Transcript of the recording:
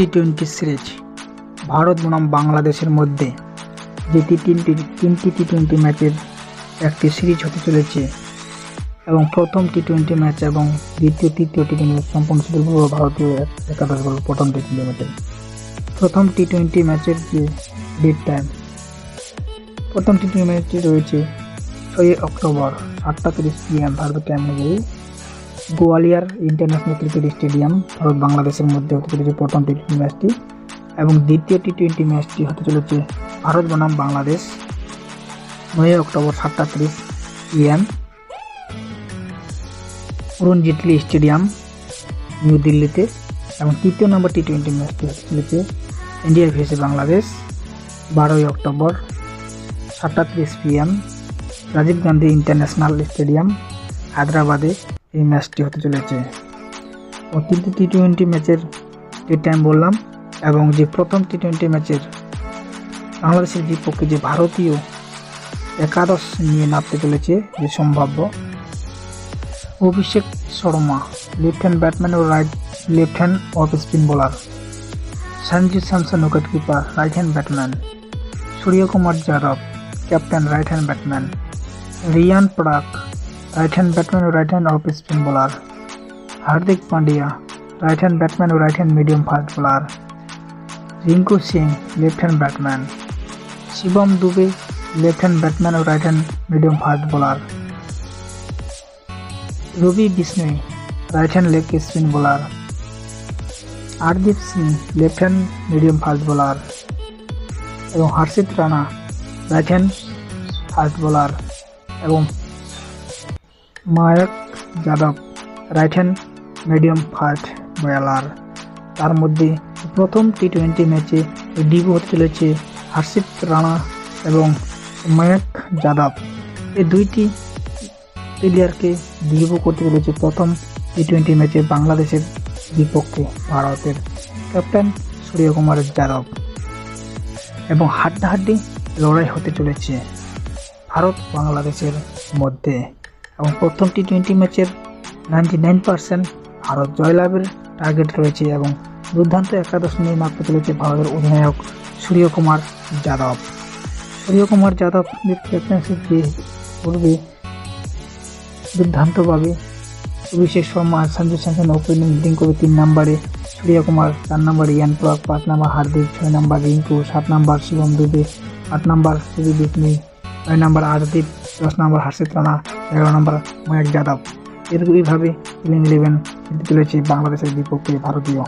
T twenty series Bharat বনাম বাংলাদেশের মধ্যে যেটি তিনটি তিনটি টি টোয়েন্টি ম্যাচের একটি সিরিজ হতে চলেছে এবং প্রথম টি টোয়েন্টি ম্যাচ এবং দ্বিতীয়, তৃতীয় টি টোয়েন্টি সম্পূর্ণ সুদূর ভারতীয় একাদশ দল প্রথম টি টোয়েন্টি ম্যাচের প্রথম টি টোয়েন্টি ম্যাচের যে ডেট টাইম প্রথম টি টোয়েন্টি ম্যাচটি রয়েছে ছয়ই অক্টোবর সাতটা তিরিশ পিএম ভারতের টাইম অনুযায়ী Gwalior international cricket stadium Bharat বাংলাদেশের মধ্যে হতে চলেছে প্রথম টি টোয়েন্টি ম্যাচটি এবং দ্বিতীয় টি টোয়েন্টি ম্যাচটি হতে চলেছে ভারত বনাম বাংলাদেশ, নয় অক্টোবর সাতটা তিরিশ PM Arun Jaitley Stadium New দিল্লিতে এবং তৃতীয় নম্বর টি টোয়েন্টি ম্যাচটি হতে চলেছে ইন্ডিয়া ভিএসএ বাংলাদেশ, বারোই অক্টোবর সাতটা তিরিশ PM Rajiv Gandhi International Stadium হায়দ্রাবাদে এই ম্যাচটি হতে চলেছে। তিনটি টি টোয়েন্টি ম্যাচের যে টাইম বললাম এবং যে প্রথম টি টোয়েন্টি ম্যাচের বাংলাদেশের বিপক্ষে যে ভারতীয় একাদশ নিয়ে নামতে চলেছে যে সম্ভাব্য Abhishek Sharma left hand batman ও right left hand off spin bowler Sanju Samson wicket keeper right hand batman Suryakumar Yadav captain right hand batman Riyan Parag right hand batman ও right hand off spin bowler Hardik Pandya right hand batman ও right hand medium fast bowler Rinku Singh left hand batman Shivam Dube left hand batman ও right hand medium fast bowler Ravi Bishnoi right hand leg spin bowler Arshdeep Singh left hand medium fast bowler এবং Harshit Rana right hand fast bowler এবং Mayank Yadav right hand medium fast bowler. তার মধ্যে প্রথম T twenty ম্যাচে ডিবু হতে চলেছে হর্ষিত রানা এবং মায়ক যাদব। এই দুইটি প্লেয়ারকে ডিবু করতে চলেছে প্রথম টি টোয়েন্টি ম্যাচে বাংলাদেশের বিপক্ষে ভারতের ক্যাপ্টেন সূর্যকুমার যাদব। এবং হাড্ডাহাড্ডি লড়াই হতে চলেছে ভারত বাংলাদেশের মধ্যে। এবং প্রথম টি টোয়েন্টি ম্যাচের নাইনটি নাইন পার্সেন্ট ভারত জয়লাভের টার্গেট রয়েছে এবং দুর্দান্ত একাদশ নিয়ে মারতে চলেছে ভারতের অধিনায়ক সূর্যকুমার যাদব। সূর্যকুমার যাদবের ক্যাপ্টেন্সি যে করবে দুর্দান্তভাবে অভিষেক শর্মা আর সঞ্জু স্যামসন ওপেনিং ব্যাটিং করবে তিন নম্বরে। সূর্যকুমার চার নম্বর, ইয়ান প্রাগ পাঁচ নম্বর, হার্দিক ছয় নম্বর, রিঙ্কু সাত নম্বর, শিবম দুবে আট নম্বর, সুদীপ বিষ্ণু নয় নম্বর, আরদীপ দশ নম্বর, হর্ষিত রানা এগারো নম্বর মায়ক যাদব। এরকমইভাবে ইলেভেন ইলেভেন খেলতে চলেছে বাংলাদেশের বিপক্ষে ভারতীয়।